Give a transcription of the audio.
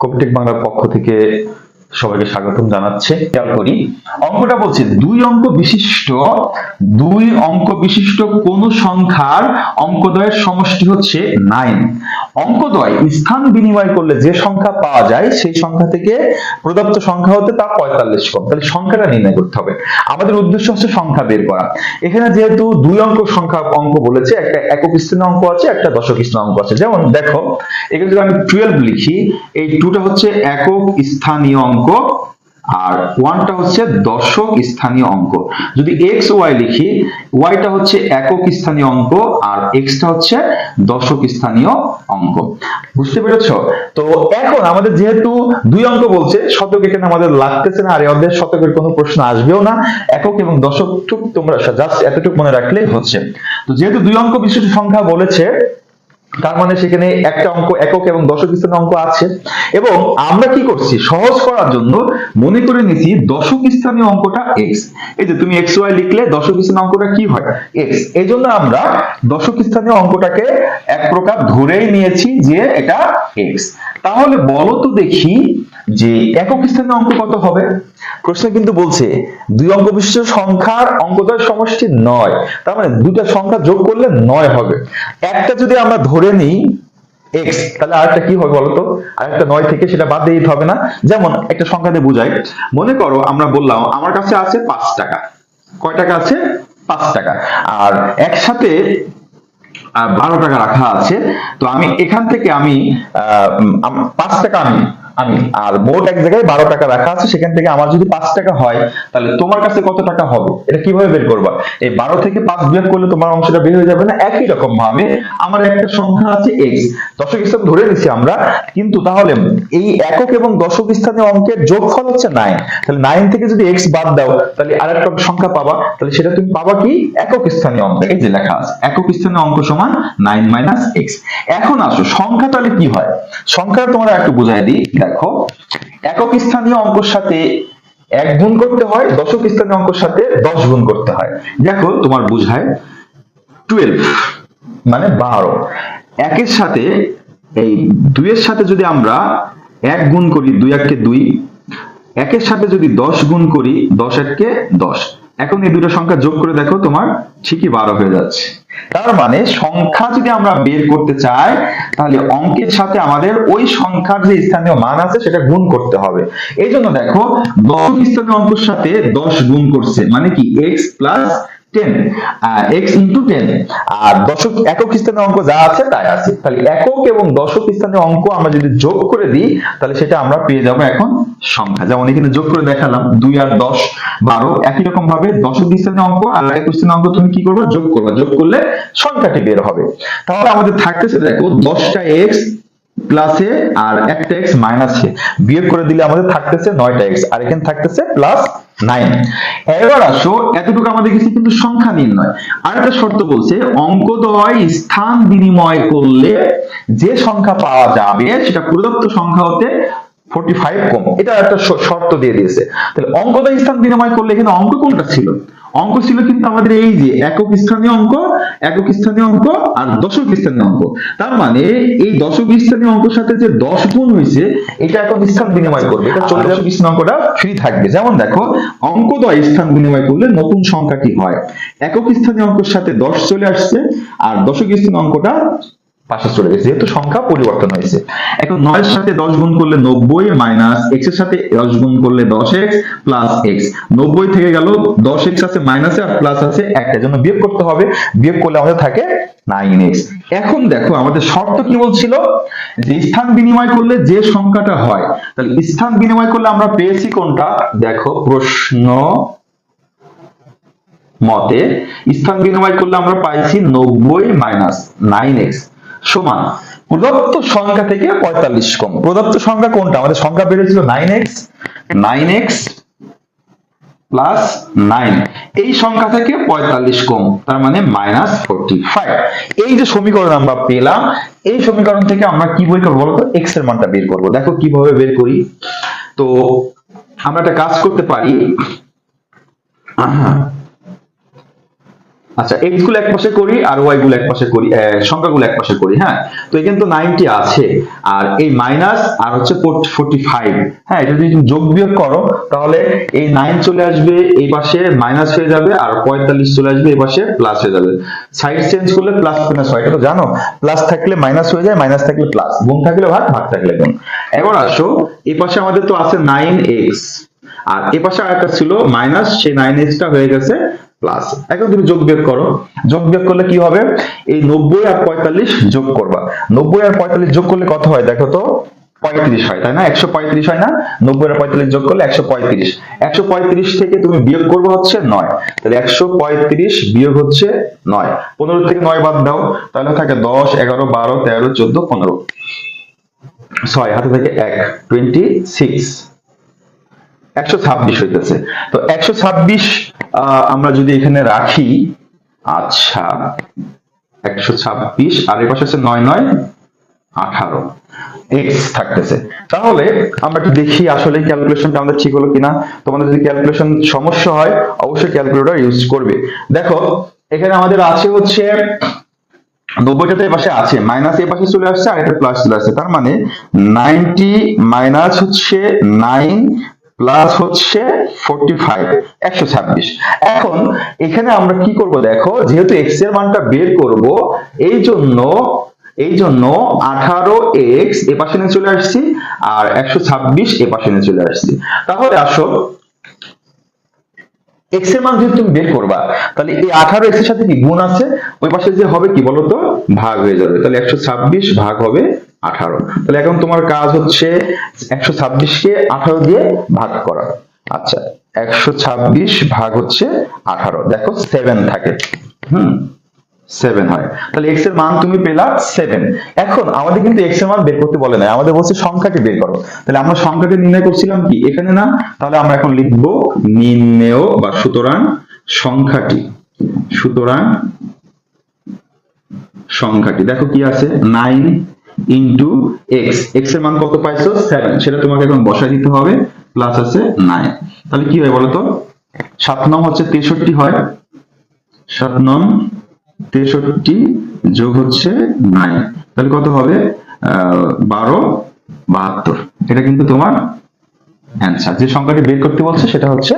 কবিটেক বাংলার পক্ষ থেকে সবাইকে স্বাগতম জানাচ্ছে। খেয়াল করি, অঙ্কটা বলছে দুই অঙ্ক বিশিষ্ট, দুই অঙ্ক বিশিষ্ট কোন সংখ্যার অঙ্কদ্বয়ের সমষ্টি হচ্ছে নাইন অঙ্কদ্বয় স্থান বিনিময় করলে যে সংখ্যা পাওয়া যায়, সেই সংখ্যা থেকে প্রদত্ত সংখ্যা হতে তা পঁয়তাল্লিশ কম। তাহলে সংখ্যাটা নির্ণয় করতে হবে। আমাদের উদ্দেশ্য হচ্ছে সংখ্যা বের করা। এখানে যেহেতু দুই অঙ্ক সংখ্যা অঙ্ক বলেছে, একটা একক স্থানীয় অঙ্ক আছে, একটা দশক স্থানীয় অঙ্ক আছে। যেমন দেখো, এখানে যদি আমি টুয়েলভ লিখি, এই টুটা হচ্ছে একক স্থানীয় অঙ্ক। আর ওয়ানটা হচ্ছে দশক স্থানীয় অঙ্ক যদি এক্স ওয়াই লিখি ওয়াইটা হচ্ছে একক স্থানীয় অঙ্ক আর এক্সটা হচ্ছে দশক স্থানীয় অঙ্ক বুঝতে পেরেছ? তো এখন আমাদের যেহেতু দুই অঙ্ক বলছে, শতক এখানে আমাদের লাগতেছে না, আর এই অধ্যায়ের শতকের কোনো প্রশ্ন আসবেও না। একক এবং দশক তোমরা জাস্ট এতটুকু মনে রাখলেই হচ্ছে। তো যেহেতু দুই অঙ্ক বিশিষ্ট সংখ্যা বলেছে তার মানে সেখানে একটা অঙ্ক, একক এবং দশক স্থানে অঙ্ক আছে। এবং আমরা কি করছি? সহজ করার জন্য মনে করে নিছি দশক স্থানীয় অঙ্কটা এক্স এই যে তুমি এক্স ওয়াই লিখলে দশক স্থানীয় অঙ্কটা কি হয়? এক্স এই জন্য আমরা দশক স্থানীয় অঙ্কটাকে এক প্রকার ধরেই নিয়েছি যে এটা এক্স তাহলে বলো তো দেখি যে একক স্থানীয় অঙ্ক কত হবে? প্রশ্ন কিন্তু বলছে, দুই অঙ্ক বিশিষ্ট সংখ্যার অঙ্কদ্বয় সমষ্টি নয়। তার মানে দুইটা সংখ্যা যোগ করলে নয় হবে। একটা যদি আমরা ধরে নিই এক্স তাহলে আরেকটা কি হবে বলতো? আরেকটা নয় থেকে সেটা বাদ দিয়ে হবে না। যেমন একটা সংখ্যা দিয়ে বোঝাই। মনে করো, আমরা বললাম, আমার কাছে আছে পাঁচ টাকা। কয় টাকা আছে? পাঁচ টাকা। আর একসাথে বারো টাকা রাখা আছে। তো আমি এখান থেকে আমি, পাঁচ টাকা আমি আমি আর মোট এক জায়গায় বারো টাকা রাখা আছে, সেখান থেকে আমার যদি পাঁচ টাকা হয়, তাহলে তোমার কাছে কত টাকা হবে? এটা কীভাবে বের করবা? এই বারো থেকে পাঁচ বিয়োগ করলে তোমার অংশটা বের হয়ে যাবে না? একই রকম ভাবে আমার একটা সংখ্যা আছে এক্স দশক স্থান ধরে নিচ্ছি আমরা, কিন্তু তাহলে এই একক এবং দশক স্থানীয় অঙ্কের যোগফল হচ্ছে নাইন তাহলে নাইন থেকে যদি এক্স বাদ দাও, তাহলে আর একটা সংখ্যা পাবা। তাহলে সেটা তুমি পাবা কি? একক স্থানীয় অঙ্ক। এই যে লেখা আছে, একক স্থানীয় অঙ্ক সমান নাইন মাইনাস এক্স এখন আসো, সংখ্যা তাহলে কি হয়? সংখ্যা তোমরা একটু বুঝাই দিই। দেখো, একক স্থানীয় অঙ্কের সাথে এক গুণ করতে হয়, দশক স্থানীয় অঙ্কের সাথে দশ গুণ করতে হয়। দেখো, তোমার বুঝায় টুয়েলভ মানে বারো। একের সাথে, এই দুইয়ের সাথে যদি আমরা এক গুণ করি, দুই এককে দুই, একের সাথে যদি দশ গুণ করি, দশ এককে দশ। এখন এই দুটো সংখ্যা যোগ করে দেখো, তোমার ঠিকই বারো হয়ে যাচ্ছে। তার মানে সংখ্যা যদি আমরা বের করতে চাই, তাহলে অঙ্কের সাথে আমাদের ওই সংখ্যার যে স্থানীয় মান আছে সেটা গুণ করতে হবে। এই জন্য দেখো দশম স্থানীয় অঙ্কের সাথে দশ গুণ করছে। মানে কি? X plus ten X into ten আর দশক, একক স্থানীয় অঙ্ক যা আছে তাই আছে। তাহলে একক এবং দশক স্থানীয় অঙ্ক আমরা যদি যোগ করে দিই, তাহলে সেটা আমরা পেয়ে যাব এখন সংখ্যা। যেমন এখানে যোগ করে দেখালাম, দুই আর দশ, বারো, একই রকম ভাবে দশক স্থানীয় অঙ্ক আর একক স্থানীয় অঙ্ক তুমি কি করবে? যোগ করবে। যোগ করলে সংখ্যাটি বের হবে। তাহলে আমাদের থাকতেছে, দেখো, দশটা এক্স প্লাসে আর একটা এক্স মাইনাসে বিয়োগ করে দিলে আমাদের থাকতেছে নয়টা এক্স আর এখানে থাকতেছে প্লাস নাইন। এবার আসো, এতটুকু আমাদের কাছে কিন্তু সংখ্যা নির্ণয়। আর একটা শর্ত বলছে, অঙ্কদ্বয় স্থান বিনিময় করলে যে সংখ্যা পাওয়া যাবে, সেটা প্রদত্ত সংখ্যা হতে ফোর্টি ফাইভ কম। এটা একটা শর্ত দিয়ে দিয়েছে। তাহলে অঙ্কদয় স্থান বিনিময় করলে এখানে অঙ্ক কোনটা ছিল? অঙ্ক ছিল কিন্তু আমাদের এই যে একক স্থানীয় অঙ্ক, একক স্থানীয় অঙ্ক আর দশক স্থানীয় অঙ্ক। তার মানে এই দশক স্থানীয় অঙ্কের সাথে যে দশ গুণ হয়েছে, এটা এখন স্থান বিনিময় করবে। এটা চলে যাবে স্থানীয় অঙ্কটা ফ্রি থাকবে। যেমন দেখো, অঙ্কদ্বয় স্থান বিনিময় করলে নতুন সংখ্যা কি হয়? একক স্থানীয় অঙ্কের সাথে দশ চলে আসছে, আর দশক স্থানীয় অঙ্কটা পাশে চলে গেছে। যেহেতু সংখ্যা পরিবর্তন হয়েছে। এখন নয়ের সাথে দশ গুণ করলে নব্বই মাইনাস এক্সের সাথে দশ গুণ করলে দশ এক্স প্লাস এক্স। নব্বই থেকে গেল, দশ এক্স আছে মাইনাসে আর প্লাস আছে একটা। জন্য বিয়োগ করতে হবে। বিয়োগ করলে আমাদের থাকে নাইন এক্স। এখন দেখো, আমাদের শর্ত কি বলছিল? যে স্থান বিনিময় করলে যে সংখ্যাটা হয়, তাহলে স্থান বিনিময় করলে আমরা পেয়েছি কোনটা? দেখো, প্রশ্ন মতে স্থান বিনিময় করলে আমরা পাইছি নব্বই মাইনাস নাইন এক্স। সমান। প্রদত্ত সংখ্যা থেকে পঁয়তাল্লিশ কম। প্রদত্ত সংখ্যা কোনটা? আমাদের সংখ্যা বেড়েছিল nine X nine X plus nine এই সংখ্যা থেকে পঁয়তাল্লিশ কম, তার মানে মাইনাস ফোরটি ফাইভ এই যে সমীকরণ আমরা পেলাম, এই সমীকরণ থেকে আমরা কি বই করব বলতো? এক্সের মানটা বের করব। দেখো কীভাবে বের করি। তো আমরা একটা কাজ করতে পারি। আচ্ছা এক্সগুলো এক পাশে করি আর ওয়াই গুলো এক পাশে করি আহ, সংখ্যাগুলো এক পাশে করি হ্যাঁ? তো এখানে তো নাইনটি আছে। আর এই মাইনাস আর হচ্ছে ফোর্টি ফাইভ হ্যাঁ এটা যদি যোগ বিয়োগ করো তাহলে এই নাইন চলে আসবে এই পাশে মাইনাস হয়ে যাবে আর পঁয়তাল্লিশ চলে আসবে এই পাশে প্লাস হয়ে যাবে। সাইড চেঞ্জ করলে প্লাস মাইনাস হয় এটা তো জানো? প্লাস থাকলে মাইনাস হয়ে যায় মাইনাস থাকলে প্লাস গুণ থাকলে ভাগ ভাগ থাকলে গুণ। এবার আসো এই পাশে আমাদের তো আছে নাইন এক্স আর এ পাশে আরেকটা ছিল মাইনাস সেই নাইন এক্সটা হয়ে গেছে প্লাস এখন তুমি যোগ বিয়োগ করো। যোগ বিয়োগ করলে কি হবে? এই নব্বই আর পঁয়তাল্লিশ যোগ করবা। নব্বই আর পঁয়তাল্লিশ যোগ করলে কত হয়? দেখো তো, পঁয়ত্রিশ হয়, তাই না? একশো পঁয়ত্রিশ হয় না? নব্বই আর পঁয়তাল্লিশ যোগ করলে একশো পঁয়ত্রিশ। একশো পঁয়ত্রিশ থেকে তুমি বিয়োগ করব হচ্ছে নয়। তাহলে একশো পঁয়ত্রিশ বিয়োগ হচ্ছে নয়। পনেরো থেকে নয় বাদ দাও। তাহলে থাকে দশ, এগারো, বারো, তেরো, চোদ্দ, পনেরো। ছয়, হাতে থেকে এক। টোয়েন্টি সিক্স একশো ছাব্বিশ হইতেছে। তো একশো ছাব্বিশ আমরা যদি এখানে রাখি আচ্ছা একশো ছাব্বিশ, আর এর পাশে আছে নয় নয় আঠারো এক্স থাকতেছে। তাহলে আমরা একটু দেখি আসলে ক্যালকুলেশনটা আমাদের ঠিক হলো কিনা। তোমাদের যদি ক্যালকুলেশন সমস্যা হয়, অবশ্যই ক্যালকুলেটর ইউজ করবে। দেখো, এখানে আমাদের আছে হচ্ছে নব্বইটা তো এই পাশে আছে মাইনাস এ পাশে চলে আসছে, আর এটা প্লাস চলে আসছে। তার মানে নাইনটি মাইনাস হচ্ছে নাইন প্লাস হচ্ছে ফোরটি ফাইভ একশো ছাব্বিশ। এখন এখানে আমরা কি করব দেখো, যেহেতু এক্সের মানটা বের করব, এই জন্য এই জন্য আঠারো এক্স এ পাশে নিয়ে চলে আসছি আর একশো ছাব্বিশ এ পাশে নিয়ে চলে আসছি। তাহলে আসো এক্সের মান যদি তুমি বের করবা, তাহলে এই আঠারো এক্সের সাথে কি গুণ আছে? ওই পাশে যে হবে কি বলতো? ভাগ হয়ে যাবে। তাহলে একশো ছাব্বিশ ভাগ হবে আঠারো। তাহলে এখন তোমার কাজ হচ্ছে একশো ছাব্বিশ কে আঠারো দিয়ে ভাগ করা। আচ্ছা একশো ছাব্বিশ ভাগ হচ্ছে আঠারো। দেখো সেভেন থাকে। হুম সেভেন হয়। তাহলে এক্সের মান তুমি পেলা সেভেন এখন আমাদের কিন্তু এক্সের মান বের করতে বলে নাই। আমাদের বলছে সংখ্যাটি বের করো। তাহলে আমরা সংখ্যাটি নির্ণয় করছিলাম কি? এখানে না? তাহলে আমরা এখন লিখব নির্ণেয় বা সুতরাং সংখ্যাটি। সুতরাং সংখ্যাটি। দেখো কি আছে? নাইন ইন্টু এক্স এক্সের মান কত পাইছো? সেভেন সেটা তোমাকে এখন বসাই দিতে হবে। প্লাস আছে নাইন তাহলে কি হয় বলতো? সাত নং হচ্ছে তেষট্টি হয়। সাত নং তেষট্টি যোগ হচ্ছে নাইন তাহলে কত হবে? বারো, বাহাত্তর। এটা কিন্তু তোমার অ্যান্সার যে সংখ্যাটি বের করতে বলছে সেটা হচ্ছে